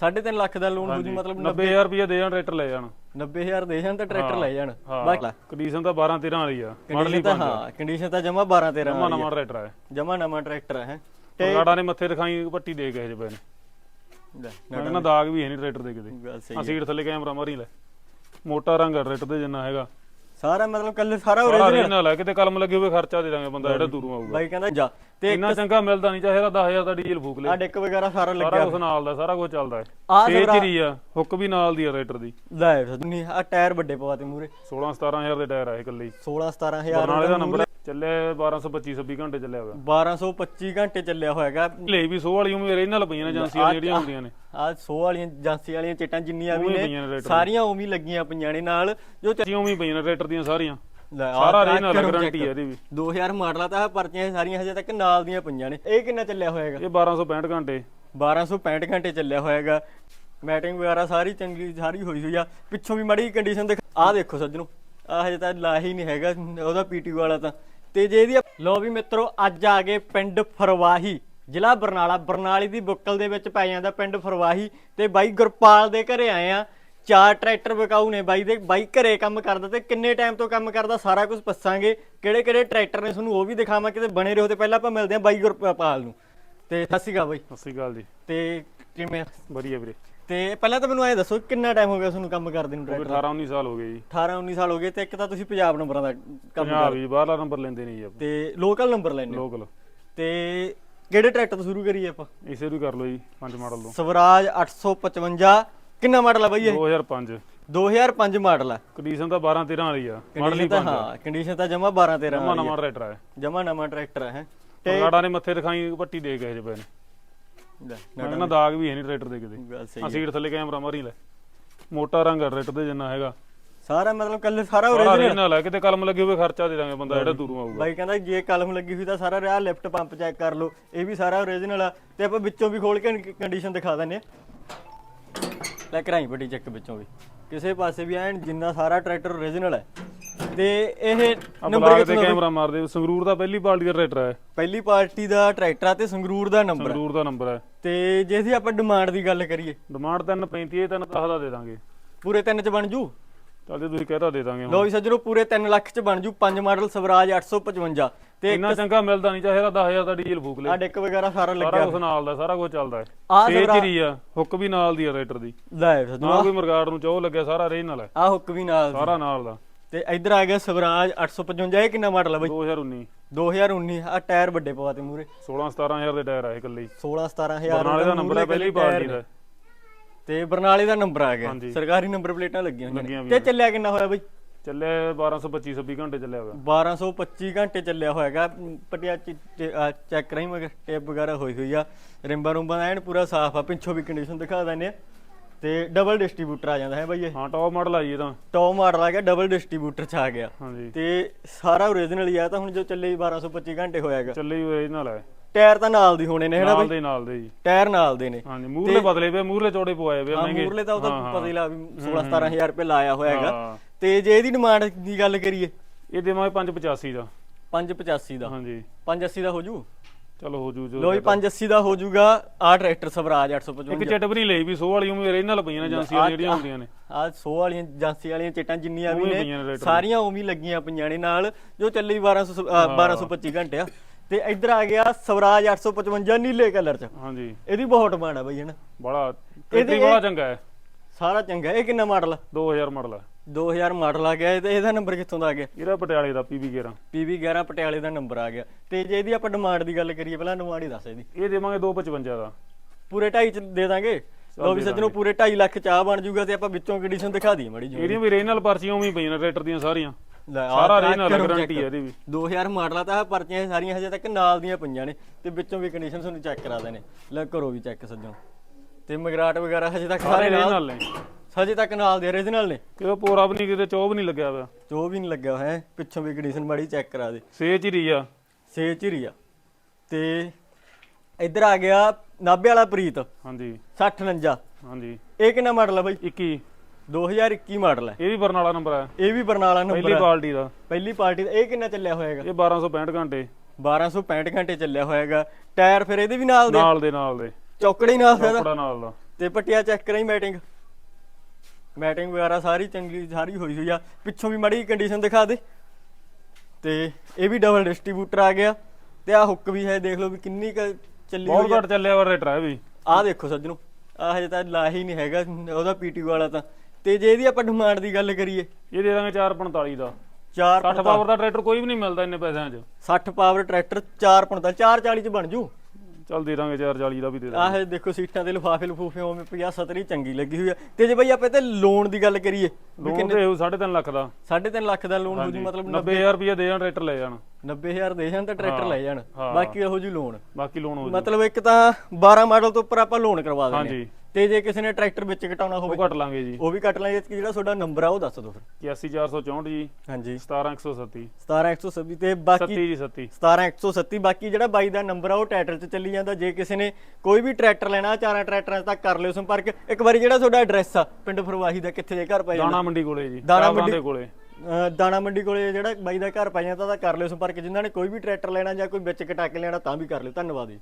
3.5 ਲੱਖ ਦਾ ਲੋਨ ਹੋ ਜੂ ਮਤਲਬ 90000 ਰੁਪਏ ਦੇ ਜਾਣ ਟਰੈਕਟਰ ਲੈ ਜਾਣ। 90000 ਦੇ ਜਾਣ ਤਾਂ ਟਰੈਕਟਰ ਲੈ ਜਾਣ। ਹਾਂ। ਕੰਡੀਸ਼ਨ ਤਾਂ 12 13 ਵਾਲੀ ਆ ਕੰਡੀਸ਼ਨ ਤਾਂ ਹਾਂ ਕੰਡੀਸ਼ਨ ਤਾਂ ਜਮਾ 12 13 ਨਵਾਂ ਨਵਾਂ ਟਰੈਕਟਰ ਹੈ ਜਮਾ ਨਵਾਂ ਟਰੈਕਟਰ ਹੈ ਗਾੜਾ ਨੇ ਮੱਥੇ ਦਿਖਾਈ ਪੱਟੀ ਦੇ ਕੇ ਹਜੇ ਪਏ ਨੇ। ਕਹਿੰਦਾ ਦਾਗ ਵੀ ਹੈ ਨਹੀਂ ਟਰੈਕਟਰ ਦੇ ਕਿਤੇ। ਆ ਸੀਟ ਥੱਲੇ ਕੈਮਰਾ ਮਾਰੀ ਲੈ। ਮੋਟਾ ਰੰਗ ਟਰੈਕਟਰ ਦੇ ਜਿੰਨਾ ਹੈਗਾ। ਸਾਰਾ ਮਤਲਬ ਕੱਲ ਸਾਰਾ ਸਾਰਾ ਰੀਜਨਲ ਹੈ ਕਿਤੇ ਕਲਮ ਲੱਗੇ ਹੋਵੇ ਖਰਚਾ ਦੇ ਦਾਂਗੇ ਬੰਦਾ ਜਿਹੜਾ ਦੂਰੋਂ ਆਊਗਾ। ਬਾਈ ਕਹਿੰਦਾ ਜਾ। ਤੇ ਇੰਨਾ ਚੰਗਾ ਮਿਲਦਾ ਨਹੀਂ ਚਾਹੇ 10000 ਦਾ ਡੀਜ਼ਲ ਫੂਕ ਲੈ। ਆ ਡਿੱਕ ਵਗੈਰਾ ਸਾਰਾ ਸਾਰਾ ਲੱਗਿਆ ਕੁਝ ਨਾਲ ਦਾ ਸਾਰਾ ਕੁਝ ਚੱਲਦਾ ਹੈ। ਆਹ ਚਰੀ ਆ ਹੁੱਕ ਵੀ ਨਾਲ ਦੀ ਆ ਟਰੈਕਟਰ ਦੀ। ਲੈ ਨਹੀਂ ਆ ਟਾਇਰ ਵੱਡੇ ਪਵਾਤੇ ਮੂਰੇ 16 17000 ਦੇ ਟਾਇਰ ਆ ਇਹ ਇਕੱਲੇ ਹੀ। 16 17000 ਬਰਨਾਲੇ ਦਾ ਨੰਬਰ ਚੱਲੇ 1225 26 ਘੰਟੇ ਚੱਲਿਆ ਹੋਇਆ। 1225 ਘੰਟੇ ਚੱਲਿਆ ਹੋਇਆਗਾ। ਲੈ ਵੀ 100 ਵਾਲੀ ਉਮਰ ਇਹਨਾਂ ਪਈਆਂ ਨੇ ਏਜੰਸੀਆਂ ਜਿਹੜੀਆਂ ਹੁੰਦੀਆਂ ਨੇ। ਆ 100 ਵਾਲੀਆਂ ਏਜੰਸੀ ਵਾਲੀਆਂ ਚਿੱਟਾਂ ਜਿੰਨੀਆਂ ਵੀ ਨੇ ਸਾਰੀਆਂ ਉਵੇਂ ਹੀ ਲੱਗੀਆਂ ਪਈਆਂ ਨੇ ਨਾਲ। ਜੋ ਚ- ਜੀ ਉਵੇਂ ਹੀ ਪਈਆਂ ਨੇ ਟਰੈਕਟਰ ਦੀਆਂ ਸਾਰੀਆਂ। ਸਾਰਾ ਕਰੋ ਗਾਰੰਟੀ। ਹੈ ਇਹਦੀ ਵੀ। 2000 ਮਾਡਲਾਂ ਤਾਂ ਆਹ ਪਰਚੀਆਂ ਸਾਰੀਆਂ ਹਜੇ ਤੱਕ ਨਾਲ ਦੀਆਂ ਪਈਆਂ ਨੇ। ਇਹ ਕਿੰਨਾ ਚੱਲਿਆ ਹੋਇਆਗਾ? ਇਹ 1265 ਘੰਟੇ। 1265 ਘੰਟੇ ਚੱਲਿਆ ਹੋਇਆਗਾ। ਮੈਟਿੰਗ ਵਗੈਰਾ ਸਾਰੀ ਚੰਗੀ ਸਾਰੀ ਹੋਈ ਹੋਈ ਆ। ਪਿੱਛੋਂ ਵੀ ਮੜੀ ਕੰਡੀਸ਼ਨ ਦੇਖ ਆਹ ਦੇਖੋ ਸੱਜਣੋ ਆ ਹਜੇ ਤਾਂ ਲਾ ਹੀ ਨਹੀਂ ਹੈਗਾ ਉਹਦਾ ਪੀਟੀ ਵਾਲਾ ਤਾਂ। ਤੇ ਜੇ ਇਹਦੀ ਲੋ ਵੀ ਮਿੱਤਰੋ ਅੱਜ ਆ ਗਏ ਪਿੰਡ ਫਰਵਾਹੀ। ਜ਼ਿਲ੍ਹਾ ਬਰਨਾਲਾ ਬਰਨਾਲੀ ਦੀ ਬੁੱਕਲ ਦੇ ਵਿੱਚ ਪੈ ਜਾਂਦਾ ਪਿੰਡ ਫਰਵਾਹੀ। ਤੇ ਬਾਈ ਗੁਰਪਾਲ ਦੇ ਘਰੇ ਆਏ ਆ। ਚਾਰ ਟਰੈਕਟਰ ਵਿਕਾਊ ਨੇ ਬਾਈ ਦੇ। ਬਾਈ ਘਰੇ ਕੰਮ ਕਰਦਾ ਤੇ ਕਿੰਨੇ ਟਾਈਮ ਤੋਂ ਕੰਮ ਕਰਦਾ ਸਾਰਾ ਕੁਝ ਦੱਸਾਂਗੇ। ਕਿਹੜੇ ਕਿਹੜੇ ਟਰੈਕਟਰ ਨੇ ਤੁਹਾਨੂੰ ਉਹ ਵੀ ਦਿਖਾਵਾਂ ਕਿਤੇ ਬਣੇ ਰਹੋ ਤੇ ਪਹਿਲਾਂ ਆਪਾਂ ਮਿਲਦੇ ਹਾਂ ਬਾਈ ਗੁਰਪਾਲ ਨੂੰ। ਤੇ ਸਤਿ ਸ਼੍ਰੀ ਅਕਾਲ ਬਾਈ। ਸਤਿ ਸ਼੍ਰੀ ਅਕਾਲ ਜੀ। ਤੇ ਕਿਵੇਂ ਵਧੀਆ ਵੀਰੇ। ਤੇ ਪਹਿਲਾਂ ਤਾਂ ਮੈਨੂੰ ਐਂ ਦੱਸੋ ਕਿੰਨਾ ਟਾਈਮ ਹੋ ਗਿਆ ਤੁਹਾਨੂੰ ਕੰਮ ਕਰਦੇ ਨੂੰ ਟਰੈਕਟਰ 18 19 ਸਾਲ ਹੋ ਗਏ ਜੀ। 18 19 ਸਾਲ ਹੋ ਗਏ ਤੇ ਇੱਕ ਤਾਂ ਤੁਸੀਂ ਪੰਜਾਬ ਨੰਬਰਾਂ ਦਾ ਕੰਮ ਪੰਜਾਬ ਵੀ ਬਾਹਰਲਾ ਨੰਬਰ ਲੈਂਦੇ ਨਹੀਂ ਜੀ ਆਪਾਂ। ਤੇ ਲੋਕਲ ਨੰਬਰ ਲੈਣੇ ਲੋਕਲ ਤੇ ਕਿਹੜੇ ਟਰੈਕਟਰ ਤੋਂ ਸ਼ੁਰੂ ਕਰੀਏ ਆਪਾਂ? ਇਸੇ ਨੂੰ ਕਰ ਲਓ ਜੀ ਪੰਜ ਮਾਡਲ ਤੋਂ। ਸਵਰਾਜ 855 ਕਿੰਨਾ ਮਾਡਲ ਆ ਬਾਈ ਇਹ? 2005 2005 ਮਾਡਲ ਆ। ਕੰਡੀਸ਼ਨ ਤਾਂ 12 13 ਵਾਲੀ ਆ ਮਾਡਲ ਹੀ ਕੰਡੀਸ਼ਨ ਤਾਂ ਹਾਂ ਕੰਡੀਸ਼ਨ ਤਾਂ ਜਮਾ 12 13 ਨਵਾਂ ਨਵਾਂ ਟਰੈਕਟਰ ਹੈ ਜਮਾ ਨਵਾਂ ਟਰੈਕਟਰ ਹੈ। ਗਾੜਾ ਨੇ ਮੱਥੇ ਦਿਖਾਈ ਪੱਟੀ ਦੇ ਹਜੇ ਪਏ ਨੇ। ਲੈ ਮੈਂ ਕਹਿੰਦਾ ਦਾਗ ਵੀ ਹੈ ਨਹੀਂ ਟਰੈਕਟਰ ਦੇ ਕਿਤੇ ਗੱਲ ਸਹੀ ਆ ਸੀਟ ਥੱਲੇ ਕੈਮਰਾ ਮਾਰੀ ਲੈ। ਮੋਟਾ ਰੰਗ ਆ ਟਰੈਕਟਰ ਦੇ ਜਿੰਨਾ ਹੈਗਾ। ਸਾਰਾ ਮਤਲਬ ਕੱਲ ਸਾਰਾ ਸਾਰਾ ਰੀਜਨਲ ਹੈ ਕਿਤੇ ਕਲਮ ਲੱਗੇ ਹੋਵੇ ਖਰਚਾ ਦੇ ਦਾਂਗੇ ਬੰਦਾ ਜਿਹੜਾ ਦੂਰੋਂ ਆਊਗਾ। ਬਾਈ ਕਹਿੰਦਾ ਜੇ ਕਲਮ ਲੱਗੀ ਹੋਈ ਤਾਂ ਸਾਰਾ ਰਿਹਾ ਲਿਫਟ ਪੰਪ ਚੈੱਕ ਕਰ ਲਓ ਇਹ ਵੀ ਸਾਰਾ ਓਰੀਜਨਲ ਆ ਤੇ ਆਪਾਂ ਵਿੱਚੋਂ ਵੀ ਖੋਲ ਕੇ ਕੰਡੀਸ਼ਨ ਦਿਖਾ ਦਿੰਨੇ ਆ ਲੈ ਕਰਾਈ ਵੱਡੀ ਚੈੱਕ ਵਿੱਚੋਂ ਵੀ। ਕਿਸੇ ਪਾਸੇ ਵੀ ਐਨ ਜਿੰਨਾ ਸਾਰਾ ਟਰੈਕਟਰ ਓਰੀਜਨਲ ਹੈ। ਤੇ ਇਹ ਨੰਬਰ ਤੇ ਕੈਮਰਾ ਮਾਰਦੇ ਸੰਗਰੂਰ ਦਾ ਪਹਿਲੀ ਪਾਰਟੀ ਦਾ ਟਰੈਕਟਰ ਹੈ। ਪਹਿਲੀ ਪਾਰਟੀ ਦਾ ਟਰੈਕਟਰ ਆ ਤੇ ਸੰਗਰੂਰ ਦਾ ਨੰਬਰ ਸੰਗਰੂਰ ਦਾ ਨੰਬਰ ਹੈ। ਤੇ ਜੇ ਅਸੀਂ ਆਪਾਂ ਡਿਮਾਂਡ ਦੀ ਗੱਲ ਕਰੀਏ। ਡਿਮਾਂਡ 335 ਇਹ 310 ਦਾ ਦੇ ਦਾਂਗੇ। ਪੂਰੇ ਤਿੰਨ ਚ ਬਣ ਜੂ? ਚੱਲ ਜੇ ਤੁਸੀਂ ਕਹਿਤਾ ਦੇ ਦਾਂਗੇ ਹੁਣ। ਲੋ ਵੀ ਸੱਜਣੋ ਪੂਰੇ 3 ਲੱਖ ਚ ਬਣ ਜੂ ਪੰਜ ਮਾਡਲ ਸਵਰਾਜ 855 ਤੇ ਇੰਨਾ ਚੰਗਾ ਮਿਲਦਾ ਨਹੀਂ ਚਾਹੇ 10000 ਦਾ ਡੀਜ਼ਲ ਫੂਕ ਲੈ। ਆ ਡਿੱਕ ਵਗੈਰਾ ਸਾਰਾ ਸਾਰਾ ਲੱਗਿਆ ਕੁਝ ਨਾਲ ਦਾ ਸਾਰਾ ਕੁਝ ਚੱਲਦਾ ਹੈ। ਆਹ ਸਵਰਾ- ਚਰੀ ਆ ਹੁੱਕ ਵੀ ਨਾਲ ਦੀ ਆ ਰਾਈਟਰ ਦੀ। ਲੈ ਸੱਜਣੋ ਨਾ ਕੋਈ ਮਰਗਾੜ ਨੂੰ ਚਾਹ ਲੱਗਿਆ ਸਾਰਾ ਰੇਜ ਨਾਲ ਹੈ। ਆ ਹੁੱਕ ਵੀ ਨਾਲ। ਸਾਰਾ ਨਾਲ ਦਾ। ਤੇ ਇੱਧਰ ਆ ਗਿਆ ਸਵਰਾਜ 855 ਇਹ ਕਿੰਨਾ ਮਾਡਲ ਆ ਬਈ? 2019 2019 ਆ ਟਾਇਰ ਵੱਡੇ ਪਵਾਤੇ ਮੂਰੇ 16 17000 ਦੇ ਟਾਇਰ ਆ ਇਹ ਇਕੱਲੇ ਹੀ। 16 17000 ਬਰਨਾਲੇ ਦਾ ਨੰਬਰ ਹੈ ਪਹਿਲੀ ਪਾਰਟੀ ਦਾ। ਤੇ ਬਰਨਾਲੇ ਦਾ ਨੰਬਰ ਆ ਗਿਆ। ਸਰਕਾਰੀ ਨੰਬਰ ਪਲੇਟਾਂ ਲੱਗੀਆਂ ਹੋਈਆਂ। ਤੇ ਚੱਲਿਆ ਕਿੰਨਾ ਹੋਇਆ ਬਈ? ਚੱਲੇ 1225 26 ਘੰਟੇ ਚੱਲਿਆ ਹੋਇਆ। 1225 ਘੰਟੇ ਚੱਲਿਆ ਹੋਇਆਗਾ ਪਟਿਆ ਚੈੱਕ ਕਰਾਈ ਮਗਰ ਟੇਪ ਵਗੈਰਾ ਹੋਈ ਹੋਈ ਆ। ਰਿੰਬਾ ਰੁੰਬਾ ਐਨ ਪੂਰਾ ਸਾਫ਼ ਆ। ਪਿੱਛੋਂ ਵੀ ਕੰਡੀਸ਼ਨ ਦਿਖਾ ਦਿੰਦੇ ਆ। ਤੇ ਡਬਲ ਡਿਸਟ੍ਰੀਬਿਊਟਰ ਆ ਜਾਂਦਾ ਹੈ ਬਈ ਇਹ। ਹਾਂ ਟੌਪ ਮਾਡਲ ਆਈ ਇਹ ਤਾਂ। ਟੌਪ ਮਾਡਲ ਆ ਗਿਆ ਡਬਲ ਡਿਸਟ੍ਰੀਬਿਊਟਰ ਚ ਆ ਗਿਆ। ਹਾਂਜੀ। ਤੇ ਸਾਰਾ ਓਰੀਜਨਲ ਹੀ ਆ ਤਾਂ ਹੁਣ ਜੋ ਚੱਲੇ ਹੀ 1225 ਘੰਟੇ ਹੋਇਆਗਾ ਚੱਲੇ ਨਾਲ ਹੈ ਟਾਇਰ ਤਾਂ ਨਾਲ ਦੀ ਹੋਣੇ ਨੇ ਹੈਨਾ ਨਾਲ ਦੇ ਨਾਲ ਦੇ ਜੀ। ਟਾਇਰ ਨਾਲ ਦੇ ਨੇ। ਹਾਂਜੀ ਮੂਰਲੇ ਬਦਲੇ ਪਏ ਮੂਰਲੇ ਚੌੜੇ ਪਵਾਏ ਪਏ ਮਹਿੰਗੇ। ਮੂਰਲੇ ਤਾਂ ਉਹਦਾ ਪਤਾ ਹੀ ਲਾ ਵੀ 16 17000 ਰੁਪਏ ਲਾਇਆ ਹੋਇਆਗਾ ਹਾਂ। ਤੇ ਜੇ ਇਹਦੀ ਡਿਮਾਂਡ ਦੀ ਗੱਲ ਕਰੀਏ? ਇਹ ਦੇਵਾਂਗੇ 585 ਦਾ। 585 ਦਾ। ਹਾਂਜੀ। 580 ਦਾ ਹੋ ਜੂ ਚਲੋ ਹੋ ਜੂ ਜੋ ਲੋ ਜੀ 580 ਦਾ ਹੋ ਜੂਗਾ। ਆ ਟਰੈਕਟਰ ਸਵਰਾਜ 855 ਇੱਕ ਚਿੱਟ ਵੀ ਨਹੀਂ ਲਈ ਵੀ 100 ਵਾਲੀ ਉਮਰ ਇਹਨਾਂ ਪਈਆਂ ਨੇ ਏਜੰਸੀਆਂ ਜਿਹੜੀਆਂ ਹੁੰਦੀਆਂ ਨੇ। ਆ 100 ਵਾਲੀਆਂ ਏਜੰਸੀ ਵਾਲੀਆਂ ਚਿੱਟਾਂ ਜਿੰਨੀਆਂ ਵੀ ਉਵੇਂ ਨੇ ਸਾਰੀਆਂ ਉਵੇਂ ਲੱਗੀਆਂ ਪਈਆਂ ਨੇ ਨਾਲ ਜੋ ਚੱਲੀ 1200 ਅ, 1225 ਘੰਟੇ ਆ ਤੇ ਇੱਧਰ ਆ ਗਿਆ ਸਵਰਾਜ 855 ਨੀਲੇ ਕਲਰ ਚ। ਹਾਂਜੀ। ਇਹਦੀ ਬਹੁਤ ਡਿਮਾਂਡ ਆ ਬਈ ਹਨਾ? ਬੜਾ ਇਹਦੀ ਬੜਾ ਚੰਗਾ ਹੈ। ਸਾਰਾ ਚੰਗਾ ਇਹ ਕਿੰਨਾ ਮਾਡਲ ਆ? 2000 ਮਾਡਲ ਹੈ। 2000 ਮਾਡਲ ਆ ਗਿਆ ਇਹ ਤੇ ਇਹਦਾ ਨੰਬਰ ਕਿੱਥੋਂ ਦਾ ਆ ਗਿਆ? ਇਹਦਾ ਪਟਿਆਲੇ ਦਾ ਪੀਵੀ 11 PV 11 ਪਟਿਆਲੇ ਦਾ ਨੰਬਰ ਆ ਗਿਆ। ਤੇ ਜੇ ਇਹਦੀ ਆਪਾਂ ਡਿਮਾਂਡ ਦੀ ਗੱਲ ਕਰੀਏ ਪਹਿਲਾਂ ਡਿਮਾਂਡ ਹੀ ਦੱਸ ਇਹਦੀ। ਇਹ ਦੇਵਾਂਗੇ 255 ਦਾ। ਪੂਰੇ 2.5 ਚ ਦੇ ਦਾਂਗੇ? ਲੋ ਵੀ ਸੱਜਣੋ ਪੂਰੇ 2.5 ਲੱਖ ਚਾਹ ਬਣ ਜੂਗਾ ਤੇ ਆਪਾਂ ਵਿੱਚੋਂ ਕੰਡੀਸ਼ਨ ਦਿਖਾ ਦਈਏ ਮੜੀ ਜੀ ਇਹਦੀਆਂ ਵੀ ਰੀਜਨਲ ਪਰਚੀਆਂ ਉਵੇਂ ਪਈਆਂ ਨੇ ਟਰੈਕਟਰ ਦੀਆਂ ਸਾਰੀਆਂ। ਸਾਰਾ ਕਰੋ ਗਾਰੰਟੀ। ਹੈ ਇਹਦੀ ਵੀ। 2000 ਮਾਡਲਾਂ ਤਾਂ ਪਰਚੀਆਂ ਸਾਰੀਆਂ ਹਜੇ ਤੱਕ ਨਾਲ ਦੀਆਂ ਪਈਆਂ ਨੇ ਤੇ ਵਿੱਚੋਂ ਵੀ ਕੰਡੀਸ਼ਨ ਤੁਹਾਨੂੰ ਚੈੱਕ ਕਰਾ ਦੇਣੇ। ਲੈ ਕਰੋ ਵੀ ਚੈੱਕ ਸੱਜਣੋ। ਤੇ ਮਗਰਾਟ ਵਗੈਰਾ ਹਜੇ ਤੱਕ ਸਾਰੇ ਨਾਲ ਨੇ ਹਜੇ ਤੱਕ ਨਾਲ ਦੇ origignal ਨੇ। ਕਿਤੇ ਪੂਰਾ ਵੀ ਨਹੀਂ ਕਿਤੇ ਚੋਬ ਨਹੀਂ ਲੱਗਿਆ ਹੋਇਆ। ਜੋ ਵੀ ਨਹੀਂ ਲੱਗਿਆ ਹੋਇਆ ਹੈ, ਪਿੱਛੋਂ ਵੀ ਕੰਡੀਸ਼ਨ ਮਾੜੀ ਚੈੱਕ ਕਰਾ ਦੇ। ਸੇ ਚਿਰੀ ਆ। ਸੇ ਝਿਰੀ ਆ। ਤੇ ਇੱਧਰ ਆ ਗਿਆ ਨਾਭੇ ਵਾਲਾ ਪ੍ਰੀਤ। ਹਾਂਜੀ। 60 49 ਹਾਂਜੀ। ਇਹ ਕਿੰਨਾ ਮਾਡਲ ਆ ਬਾਈ? 21 2021 ਮਾਡਲ ਹੈ ਇਹ ਵੀ ਬਰਨਾਲਾ ਨੰਬਰ ਹੈ ਇਹ ਵੀ ਬਰਨਾਲਾ ਨੰਬਰ ਪਹਿਲੀ ਹੈ ਪਾਰਟੀ ਦਾ। ਪਹਿਲੀ ਪਾਰਟੀ ਦਾ। ਇਹ ਕਿੰਨਾ ਚੱਲਿਆ ਹੋਏਗਾ ਇਹ 1265 ਘੰਟੇ। 1265 ਘੰਟੇ ਚੱਲਿਆ ਹੋਏਗਾ ਟਾਇਰ ਫਿਰ ਇਹਦੇ ਵੀ ਨਾਲ ਦੇ? ਨਾਲ ਦੇ ਨਾਲ ਦੇ। ਚੌਕੜੇ ਹੀ ਨਾਲ ਫਿਰ ਕੱਪੜਾ ਨਾਲ ਦਾ। ਤੇ ਪੱਟੀਆਂ ਚੈੱਕ ਕਰਾਈ ਮੈਟਿੰਗ ਮੈਟਿੰਗ ਵਗੈਰਾ ਸਾਰੀ ਚੰਗੀ ਸਾਰੀ ਹੋਈ ਹੋਈ ਆ। ਪਿੱਛੋਂ ਵੀ ਮੜੀ ਕੰਡੀਸ਼ਨ ਦਿਖਾ ਦੇ। ਤੇ ਇਹ ਵੀ ਡਬਲ ਡਿਸਟ੍ਰੀਬਿਊਟਰ ਆ ਗਿਆ। ਤੇ ਆ ਹੁੱਕ ਵੀ ਹੈ ਦੇਖ ਲਓ ਵੀ ਕਿੰਨੀ ਕੁ ਚੱਲੀ ਹੋਈ ਬਹੁਤ ਆ। ਘੱਟ ਚੱਲਿਆ ਵਾ ਰੇਟਰ ਹੈ ਵੀ। ਆਹ ਦੇਖੋ ਸੱਜਣੋ ਆਹ ਹਜੇ ਤਾਂ ਲਾ ਹੀ ਨਹੀਂ ਹੈਗਾ ਉਹਦਾ ਪੀਟੀ ਵਾਲਾ ਤਾਂ। ਤੇ ਜੇ ਇਹਦੀ ਆਪਾਂ ਡਿਮਾਂਡ ਦੀ ਗੱਲ ਕਰੀਏ। ਇਹ ਦੇ ਦਾਂਗੇ 445 ਦਾ। 4 60 ਪਾਵਰ ਦਾ ਟਰੈਕਟਰ ਕੋਈ ਵੀ ਨਹੀਂ ਮਿਲਦਾ ਇੰਨੇ ਪੈਸਿਆਂ 'ਚ। 60 ਪਾਵਰ ਟਰੈਕਟਰ 445 440 ਚ ਬਣ ਜੂ। ਚੱਲ ਦੇ ਦਾਂਗੇ 440 ਦਾ ਵੀ ਦੇ ਦਾਂਗੇ। ਆਹ ਦੇਖੋ ਸੀਟਾਂ ਤੇ ਲਿਫਾਫੇ ਲਫੂਫੇ ਉਵੇਂ ਪਿਆ ਸਤਰੀ ਚੰਗੀ ਲੱਗੀ ਹੋਈ ਆ। ਤੇ ਜੇ ਬਈ ਆਪਾਂ ਤੇ ਲੋਨ ਦੀ ਗੱਲ ਕਰੀਏ ਲੋਨ ਤੇ ਹੋਊ 3.5 ਲੱਖ ਦਾ। 3.5 ਲੱਖ ਦਾ ਲੋਨ ਹੋ ਜੂ ਮਤਲਬ 90000 ਰੁਪਏ ਦੇ ਜਾਣ ਟਰੈਕਟਰ ਲੈ ਜਾਣ। 90000 ਦੇ ਜਾਣ ਤਾਂ ਟਰੈਕਟਰ ਲੈ ਜਾਣ। ਹਾਂ। ਬਾਕੀ ਇਹੋ ਜੀ ਲੋਨ ਬਾਕੀ ਲੋਨ ਹੋ ਮਤਲਬ ਇੱਕ ਤਾਂ 12 ਮਾਡਲ ਤੋਂ ਉੱਪਰ ਆਪਾਂ ਲੋਨ ਕਰਵਾ ਦਿੰਦੇ ਹਾਂਜੀ। ਤੇ ਜੇ ਕਿਸੇ ਨੇ ਟਰੈਕਟਰ ਵਿੱਚ ਘਟਾਉਣਾ ਹੋਵੇ ਉਹ ਕੱਟ ਲਾਂਗੇ ਜੀ। ਉਹ ਵੀ ਕੱਟ ਲਾਂਗੇ ਜਿਹੜਾ ਤੁਹਾਡਾ ਨੰਬਰ ਆ ਉਹ ਦੱਸ ਦਿਓ ਫਿਰ। 81464 ਜੀ। ਹਾਂਜੀ। 17137 17127 ਤੇ ਬਾਕੀ 37 ਜੀ 37 17137 ਬਾਕੀ ਜਿਹੜਾ ਬਾਈ ਦਾ ਨੰਬਰ ਆ ਉਹ ਟਾਈਟਲ 'ਚ ਚੱਲੀ ਜਾਂਦਾ। ਜੇ ਕਿਸੇ ਨੇ ਕੋਈ ਵੀ ਟਰੈਕਟਰ ਲੈਣਾ ਚਾਰਾਂ ਟਰੈਕਟਰਾਂ 'ਚ ਤਾਂ ਕਰ ਲਿਓ ਸੰਪਰਕ। ਇੱਕ ਵਾਰੀ ਜਿਹੜਾ ਤੁਹਾਡਾ ਐਡਰੈਸ ਆ ਪਿੰਡ ਫਰਵਾਹੀ ਦਾ ਕਿੱਥੇ ਜੇ ਘਰ ਪੈ ਜਾਂਦਾ? ਦਾਣਾ ਮੰਡੀ ਕੋਲੇ ਜੀ ਦਾਣਾ ਮੰਡੀ- ਕੋਲੇ। ਦਾਣਾ ਮੰਡੀ ਕੋਲੇ ਜਿਹੜਾ ਬਾਈ ਦਾ ਘਰ ਪੈ ਜਾਂਦਾ ਤਾਂ ਕਰ ਲਿਓ ਸੰਪਰਕ। ਜਿਨ੍ਹਾਂ ਨੇ ਕੋਈ ਵੀ ਟਰੈਕਟਰ ਲੈਣਾ ਜਾਂ ਕੋਈ ਵਿੱਚ ਕਟਾ ਕੇ ਲੈਣਾ ਤਾਂ ਵੀ ਕਰ ਲਿਓ। ਧੰਨਵਾਦ ਜੀ।